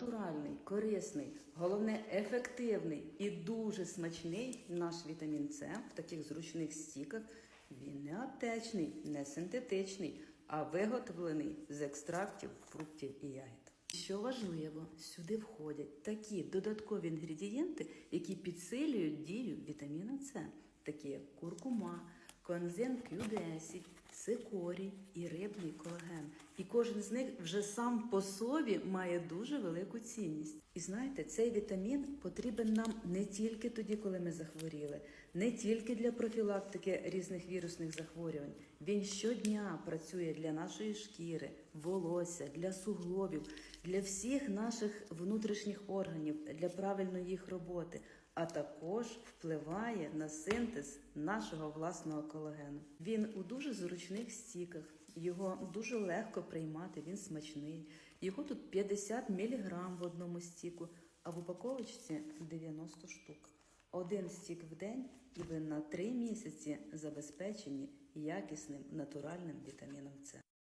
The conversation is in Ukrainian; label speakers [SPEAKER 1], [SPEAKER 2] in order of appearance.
[SPEAKER 1] натуральний, корисний, головне ефективний і дуже смачний наш вітамін С в таких зручних стіках. Він не аптечний, не синтетичний, а виготовлений з екстрактів фруктів і ягід. Що важливо, сюди входять такі додаткові інгредієнти, які підсилюють дію вітаміну С, такі як куркума, конзен Q10, цикорій і рибний колаген. І кожен з них вже сам по собі має дуже велику цінність. І знаєте, цей вітамін потрібен нам не тільки тоді, коли ми захворіли, не тільки для профілактики різних вірусних захворювань. Він щодня працює для нашої шкіри, волосся, для суглобів, для всіх наших внутрішніх органів, для правильної їх роботи а також впливає на синтез нашого власного колагену. Він у дуже зручних стіках, його дуже легко приймати, він смачний. Його тут 50 мг в одному стіку, а в упаковочці 90 штук. Один стік в день, і ви на 3 місяці забезпечені якісним натуральним вітаміном С.